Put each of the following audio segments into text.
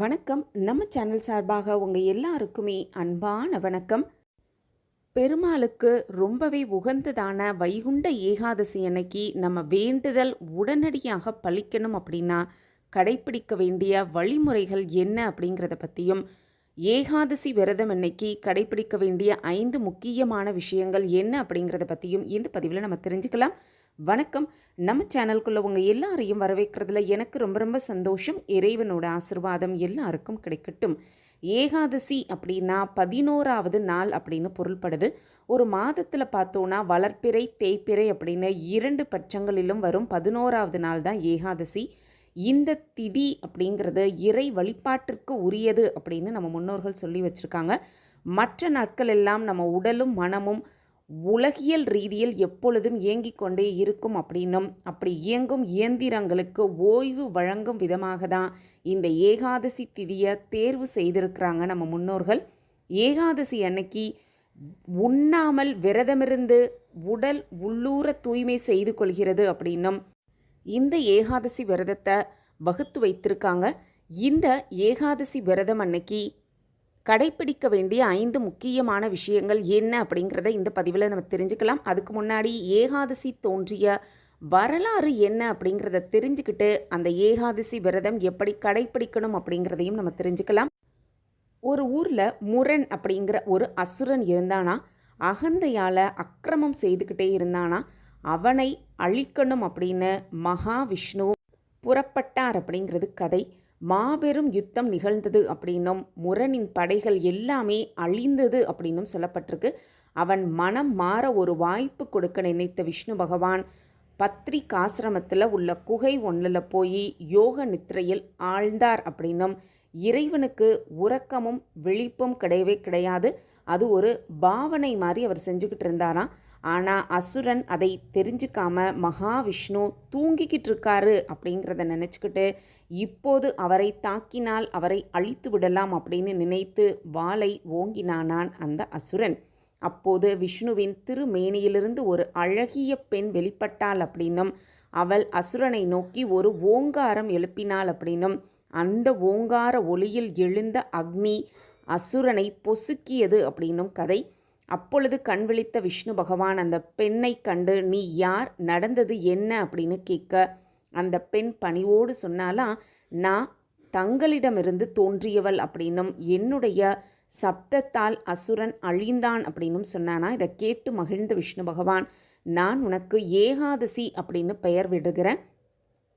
வணக்கம். நம்ம சேனல் சார்பாக உங்கள் எல்லாருக்குமே அன்பான வணக்கம். பெருமாளுக்கு ரொம்பவே உகந்ததான வைகுண்ட ஏகாதசி அன்னைக்கு நம்ம வேண்டுதல் உடனடியாக பழிக்கணும் அப்படின்னா கடைப்பிடிக்க வேண்டிய வழிமுறைகள் என்ன அப்படிங்கிறத பற்றியும் ஏகாதசி விரதம் அன்னைக்கு கடைப்பிடிக்க வேண்டிய ஐந்து முக்கியமான விஷயங்கள் என்ன அப்படிங்கிறத பற்றியும் இந்த பதிவில் நம்ம தெரிஞ்சுக்கலாம். வணக்கம். நம்ம சேனலுக்குள்ள உங்கள் எல்லாரையும் வரவேற்கிறதுல எனக்கு ரொம்ப ரொம்ப சந்தோஷம். இறைவனோட ஆசிர்வாதம் எல்லாருக்கும் கிடைக்கட்டும். ஏகாதசி அப்படின்னா பதினோராவது நாள் அப்படின்னு பொருள்படுது. ஒரு மாதத்தில் பார்த்தோன்னா வளர்ப்பிறை தேய்ப்பிறை அப்படின்னு இரண்டு பட்சங்களிலும் வரும். பதினோராவது நாள் தான் ஏகாதசி. இந்த திதி அப்படிங்கிறது இறை வழிபாட்டிற்கு உரியது அப்படின்னு நம்ம முன்னோர்கள் சொல்லி வச்சுருக்காங்க. மற்ற நாட்கள் எல்லாம் நம்ம உடலும் மனமும் உலகியல் ரீதியில் எப்பொழுதும் இயங்கிக் கொண்டே இருக்கும் அப்படின்னும் அப்படி இயங்கும் இயந்திரங்களுக்கு ஓய்வு வழங்கும் விதமாக தான் இந்த ஏகாதசி திதியை தேர்வு செய்திருக்கிறாங்க நம்ம முன்னோர்கள். ஏகாதசி அன்னைக்கு உண்ணாமல் விரதமிருந்து உடல் உள்ளூர தூய்மை செய்து கொள்கிறது அப்படின்னும் இந்த ஏகாதசி விரதத்தை வகுத்து வைத்திருக்காங்க. இந்த ஏகாதசி விரதம் அன்னைக்கு கடைப்பிடிக்க வேண்டிய ஐந்து முக்கியமான விஷயங்கள் என்ன அப்படிங்கிறத இந்த பதிவில் நம்ம தெரிஞ்சுக்கலாம். அதுக்கு முன்னாடி ஏகாதசி தோன்றிய வரலாறு என்ன அப்படிங்கிறத தெரிஞ்சுக்கிட்டு அந்த ஏகாதசி விரதம் எப்படி கடைப்பிடிக்கணும் அப்படிங்கிறதையும் நம்ம தெரிஞ்சுக்கலாம். ஒரு ஊரில் முரண் அப்படிங்கிற ஒரு அசுரன் இருந்தானா? அகந்தையால் அக்கிரமம் செய்துக்கிட்டே இருந்தானா? அவனை அழிக்கணும் அப்படின்னு மகாவிஷ்ணு புறப்பட்டார் அப்படிங்கிறது கதை. மாபெரும் யுத்தம் நிகழ்ந்தது அப்படின்னும் முரணின் படைகள் எல்லாமே அழிந்தது அப்படின்னும் சொல்லப்பட்டிருக்கு. அவன் மனம் மாற ஒரு வாய்ப்பு கொடுக்க நினைத்த விஷ்ணு பகவான் பத்ரிகாசிரமத்தில் உள்ள குகை ஒன்றில் போய் யோக நித்திரையில் ஆழ்ந்தார் அப்படின்னும் இறைவனுக்கு உறக்கமும் விழிப்பும் கிடையவே கிடையாது. அது ஒரு பாவனை மாதிரி அவர் செஞ்சுக்கிட்டு இருந்தாராம். ஆனால் அசுரன் அதை தெரிஞ்சுக்காம மகாவிஷ்ணு தூங்கிக்கிட்டு இருக்காரு அப்படிங்கிறத நினச்சிக்கிட்டு இப்போது அவரை தாக்கினால் அவரை அழித்து விடலாம் அப்படின்னு நினைத்து வாளை ஓங்கினானான் அந்த அசுரன். அப்போது விஷ்ணுவின் திருமேனியிலிருந்து ஒரு அழகிய பெண் வெளிப்பட்டாள் அப்படின்னும் அவள் அசுரனை நோக்கி ஒரு ஓங்காரம் எழுப்பினாள் அப்படின்னும் அந்த ஓங்கார ஒளியில் எழுந்த அக்னி அசுரனை பொசுக்கியது அப்படின்னும் கதை. அப்பொழுது கண் விழித்த விஷ்ணு பகவான் அந்த பெண்ணை கண்டு நீ யார்? நடந்தது என்ன? அப்படின்னு கேட்க அந்த பெண் பணிவோடு சொன்னாலாம் நான் தங்களிடமிருந்து தோன்றியவள் அப்படின்னும் என்னுடைய சப்தத்தால் அசுரன் அழிந்தான் அப்படின்னும் சொன்னானா. இதை கேட்டு மகிழ்ந்த விஷ்ணு பகவான் நான் உனக்கு ஏகாதசி அப்படின்னு பெயர் விடுகிறேன்.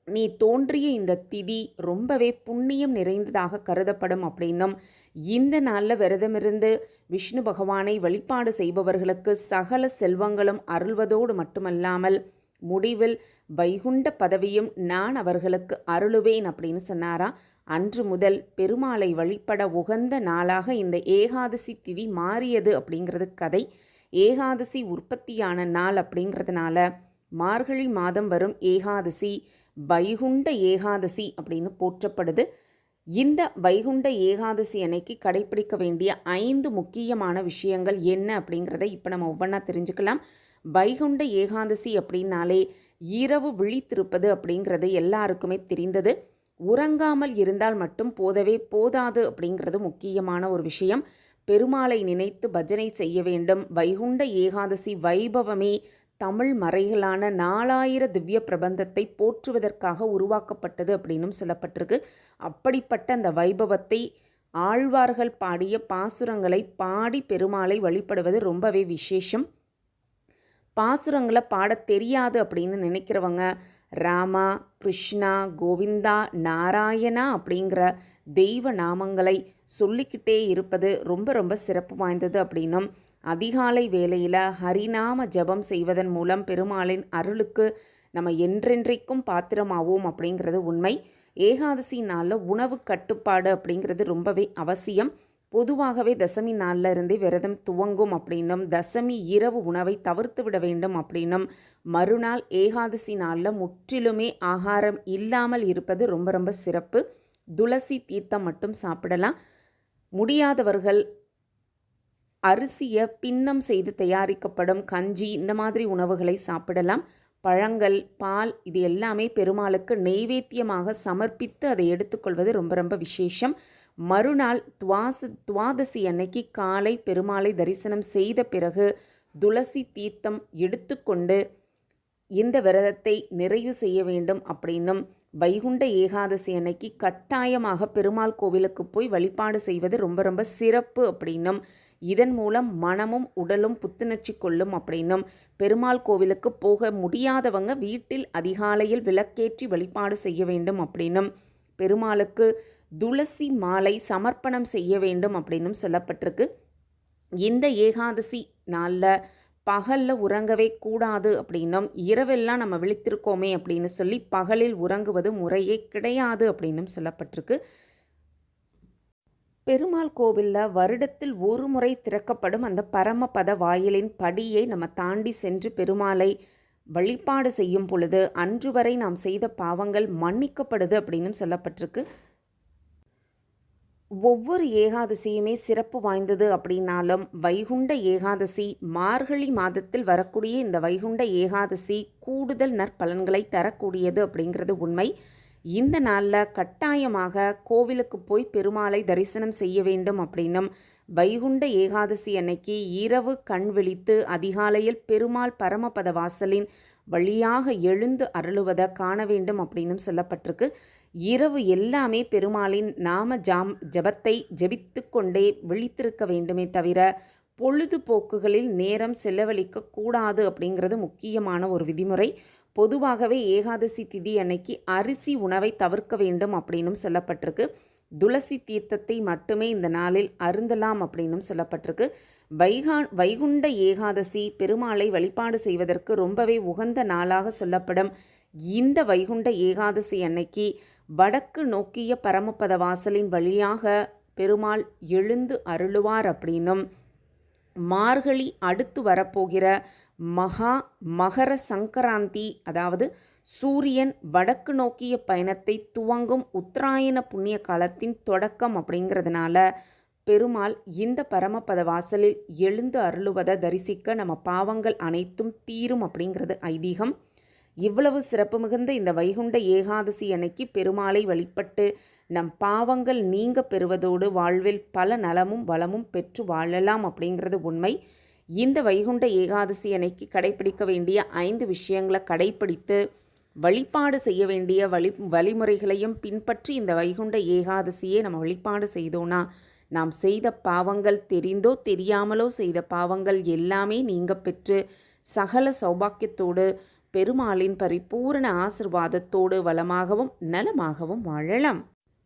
நீ தோன்றிய இந்த திதி ரொம்பவே புண்ணியம் நிறைந்ததாக கருதப்படும் அப்படின்னும் இந்த நாளில் விரதமிருந்து விஷ்ணு பகவானை வழிபாடு செய்பவர்களுக்கு சகல செல்வங்களும் அருள்வதோடு மட்டுமல்லாமல் முடிவில் வைகுண்ட பதவியும் நான் அவர்களுக்கு அருளுவேன் அப்படின்னு சொன்னாரா? அன்று முதல் பெருமாளை வழிபட உகந்த நாளாக இந்த ஏகாதசி திதி மாறியது அப்படிங்கிறது கதை. ஏகாதசி உற்பத்தியான நாள் அப்படிங்கிறதுனால மார்கழி மாதம் வரும் ஏகாதசி வைகுண்ட ஏகாதசி அப்படின்னு போற்றப்படுது. இந்த வைகுண்ட ஏகாதசி அன்னைக்கு கடைப்பிடிக்க வேண்டிய ஐந்து முக்கியமான விஷயங்கள் என்ன அப்படிங்கிறத இப்போ நம்ம ஒவ்வொன்றா தெரிஞ்சுக்கலாம். வைகுண்ட ஏகாதசி அப்படின்னாலே இரவு விழித்திருப்பது அப்படிங்கிறது எல்லாருக்குமே தெரிந்தது. உறங்காமல் இருந்தால் மட்டும் போதவே போதாது அப்படிங்கிறது முக்கியமான ஒரு விஷயம். பெருமாளை நினைத்து பஜனை செய்ய வேண்டும். வைகுண்ட ஏகாதசி வைபவமே தமிழ் மறைகளான நாலாயிர திவ்ய பிரபந்தத்தை போற்றுவதற்காக உருவாக்கப்பட்டது அப்படின்னும் சொல்லப்பட்டிருக்கு. அப்படிப்பட்ட அந்த வைபவத்தை ஆழ்வார்கள் பாடிய பாசுரங்களை பாடி பெருமாளை வழிபடுவது ரொம்பவே விசேஷம். பாசுரங்களை பாடத் தெரியாது அப்படின்னு நினைக்கிறவங்க ராமா கிருஷ்ணா கோவிந்தா நாராயணா அப்படிங்கிற தெய்வ நாமங்களை சொல்லிக்கிட்டே இருப்பது ரொம்ப ரொம்ப சிறப்பு வாய்ந்தது அப்படின்னும் அதிகாலை வேளையில் ஹரிநாம ஜபம் செய்வதன் மூலம் பெருமாளின் அருளுக்கு நம்ம என்றென்றைக்கும் பாத்திரமாவோம் அப்படிங்கிறது உண்மை. ஏகாதசி நாளில் உணவு கட்டுப்பாடு அப்படிங்கிறது ரொம்பவே அவசியம். பொதுவாகவே தசமி நாளில் இருந்தே விரதம் துவங்கும் அப்படின்னும் தசமி இரவு உணவை தவிர்த்து விட வேண்டும் அப்படின்னும் மறுநாள் ஏகாதசி நாளில் முற்றிலுமே ஆகாரம் இல்லாமல் இருப்பது ரொம்ப ரொம்ப சிறப்பு. துளசி தீர்த்தம் மட்டும் சாப்பிடலாம். முடியாதவர்கள் அரிசியை பின்னம் செய்து தயாரிக்கப்படும் கஞ்சி இந்த மாதிரி உணவுகளை சாப்பிடலாம். பழங்கள் பால் இது எல்லாமே பெருமாளுக்கு நெய்வேத்தியமாக சமர்ப்பித்து அதை எடுத்துக்கொள்வது ரொம்ப ரொம்ப விசேஷம். மறுநாள் துவாச துவாதசி அன்னைக்கு காலை பெருமாளை தரிசனம் செய்த பிறகு துளசி தீர்த்தம் எடுத்துக்கொண்டு இந்த விரதத்தை நிறைவு செய்ய வேண்டும் அப்படின்னும் வைகுண்ட ஏகாதசி அன்னைக்கு கட்டாயமாக பெருமாள் கோவிலுக்கு போய் வழிபாடு செய்வது ரொம்ப ரொம்ப சிறப்பு அப்படின்னும் இதன் மூலம் மனமும் உடலும் புத்துணர்ச்சி கொள்ளும் அப்படின்னும் பெருமாள் கோவிலுக்கு போக முடியாதவங்க வீட்டில் அதிகாலையில் விளக்கேற்றி வழிபாடு செய்ய வேண்டும் அப்படின்னும் பெருமாளுக்கு துளசி மாலை சமர்ப்பணம் செய்ய வேண்டும் அப்படின்னும் சொல்லப்பட்டிருக்கு. இந்த ஏகாதசி நாளில் பகலில் உறங்கவே கூடாது அப்படின்னும் இரவெல்லாம் நம்ம விழித்திருக்கோமே அப்படின்னு சொல்லி பகலில் உறங்குவது முறையே கிடையாது அப்படின்னும் சொல்லப்பட்டிருக்கு. பெருமாள் கோவிலில் வருடத்தில் ஒரு முறை திறக்கப்படும் அந்த பரமபத வாயிலின் படியை நம்ம தாண்டி சென்று பெருமாளை வழிபாடு செய்யும் பொழுது அன்று வரை நாம் செய்த பாவங்கள் மன்னிக்கப்படுது அப்படின்னும் சொல்லப்பட்டிருக்கு. ஒவ்வொரு ஏகாதசியுமே சிறப்பு வாய்ந்தது அப்படின்னாலும் வைகுண்ட ஏகாதசி மார்கழி மாதத்தில் வரக்கூடிய இந்த வைகுண்ட ஏகாதசி கூடுதல் நற்பலன்களை தரக்கூடியது அப்படிங்கிறது உண்மை. இந்த நாளில் கட்டாயமாக கோவிலுக்கு போய் பெருமாளை தரிசனம் செய்ய வேண்டும் அப்படின்னும் வைகுண்ட ஏகாதசி அன்னைக்கு இரவு கண் விழித்து அதிகாலையில் பெருமாள் பரமபத வாசலின் வழியாக எழுந்து அருளுவதை காண வேண்டும் அப்படின்னும் சொல்லப்பட்டிருக்கு. இரவு எல்லாமே பெருமாளின் நாம ஜாம் ஜபத்தை ஜபித்து கொண்டே விழித்திருக்க வேண்டுமே தவிர பொழுதுபோக்குகளில் நேரம் செலவழிக்க கூடாது அப்படிங்கிறது முக்கியமான ஒரு விதிமுறை. பொதுவாகவே ஏகாதசி திதி அன்னைக்கு அரிசி உணவை தவிர்க்க வேண்டும் அப்படின்னும் சொல்லப்பட்டிருக்கு. துளசி தீர்த்தத்தை மட்டுமே இந்த நாளில் அருந்தலாம் அப்படின்னும் சொல்லப்பட்டிருக்கு. வைகா வைகுண்ட ஏகாதசி பெருமாளை வழிபாடு செய்வதற்கு ரொம்பவே உகந்த நாளாக சொல்லப்படும் இந்த வைகுண்ட ஏகாதசி அன்னைக்கு வடக்கு நோக்கிய பரமபத வாசலின் வழியாக பெருமாள் எழுந்து அருளுவார் அப்படின்னும். மார்கழி அடுத்து வரப்போகிற மகா மகர சங்கராந்தி அதாவது சூரியன் வடக்கு நோக்கிய பயணத்தை துவங்கும் உத்தராயண புண்ணிய காலத்தின் தொடக்கம் அப்படிங்கிறதுனால பெருமாள் இந்த பரமபத வாசலில் எழுந்து அருளுவதை தரிசிக்க நம்ம பாவங்கள் அனைத்தும் தீரும் அப்படிங்கிறது ஐதீகம். இவ்வளவு சிறப்பு மிகுந்த இந்த வைகுண்ட ஏகாதசி அன்னைக்கு பெருமாளை வழிபட்டு நம் பாவங்கள் நீங்க பெறுவதோடு வாழ்வில் பல நலமும் வளமும் பெற்று வாழலாம் அப்படிங்கிறது உண்மை. இந்த வைகுண்ட ஏகாதசி அன்னைக்கு கடைபிடிக்க வேண்டிய ஐந்து விஷயங்களை கடைபிடித்து வழிபாடு செய்ய வேண்டிய வழி வழிமுறைகளையும் பின்பற்றி இந்த வைகுண்ட ஏகாதசியை நம்ம வழிபாடு செய்தோன்னா நாம் செய்த பாவங்கள் தெரிந்தோ தெரியாமலோ செய்த பாவங்கள் எல்லாமே நீங்க பெற்று சகல சௌபாக்கியத்தோடு பெருமாளின் பரிபூரண ஆசிர்வாதத்தோடு வளமாகவும் நலமாகவும் வாழலாம்.